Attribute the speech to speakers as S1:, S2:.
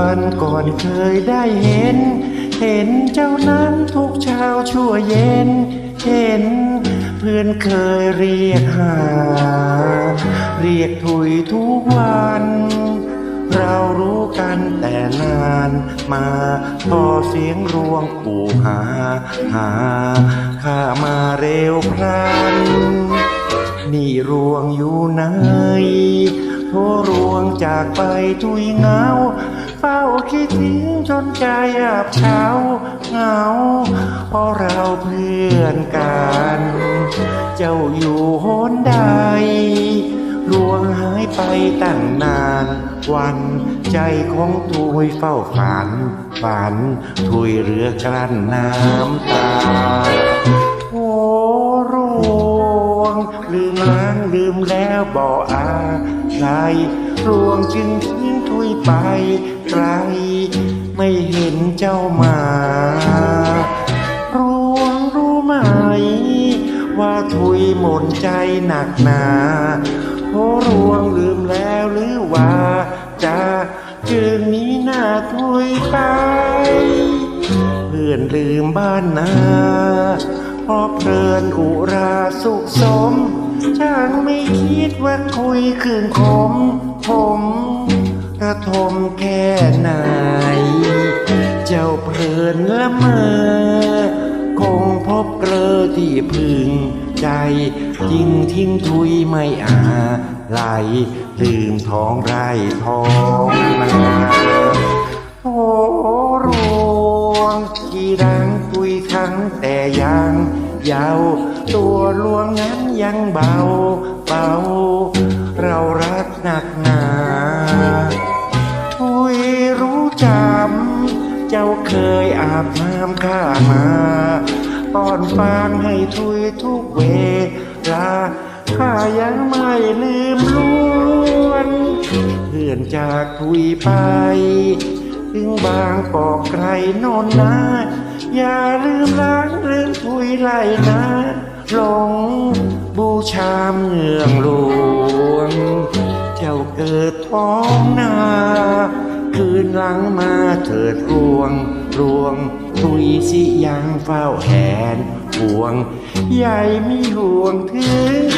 S1: เอ่ยทุกวันก่อนเคยได้เห็น เห็นเจ้านั้นทุกเช้าชั่วเย็น เห็น เพื่อนเคยเรียกหา เรียกถุยทุกวัน เรารู้กันแต่นานมาพอเสียงรวงปู่หา หา ข้ามาเร็วพลัน นี่รวงอยู่ไหนโทรวงจากไปทุยเงา เฝ้าคิดถึงจนใจอับเฉาเหงา เพราะเราเพื่อนกัน เจ้าอยู่โหนใดลวงหายไปตั้งนาน วันใจของทุยเฝ้าฝัน ฝันทุยเรือกลั้นน้ำตา ลืมล้างลืมแล้วบออาใครรวงจึงทิ้งทุยไปใครไม่เห็นเจ้ามา รวงรู้ไหม ว่าทุยหมดใจหนักหนาโอ้รวงลืมแล้วหรือว่าจะจึงนี้หน้าทุยไป เพื่อนลืมบ้านนา พราะเพลินอุราสุขสม ช่างไม่คิดว่าคุยคืนคมผมกระทมแค่ไหน เจ้าเพลินละเมอ คงพบเกลอที่พึงใจยิ่งทิ้งทุยไม่อาไหลลืมท้องไร่ท้องนา ยาว ตัวลวงนั้นยังเบาเบาเรารักหนักหนาทุยรู้จำ เจ้าเคยอาบน้ำข้ามาป้อนฟางให้ทุยทุกเวลาข้ายังไม่ลืมลวนเพื่อนจากทุยไป ถึงบางกอกไกลโนนนา อย่าลืมล้างลืมทุยไหลนะหลงบูชาเมืองหลวง เจ้าเกิดท้องนา คืนหลังมาเถิดรวงรวงทุยสิยังเฝ้าแหนห่วง ใหญ่มีห่วงถึง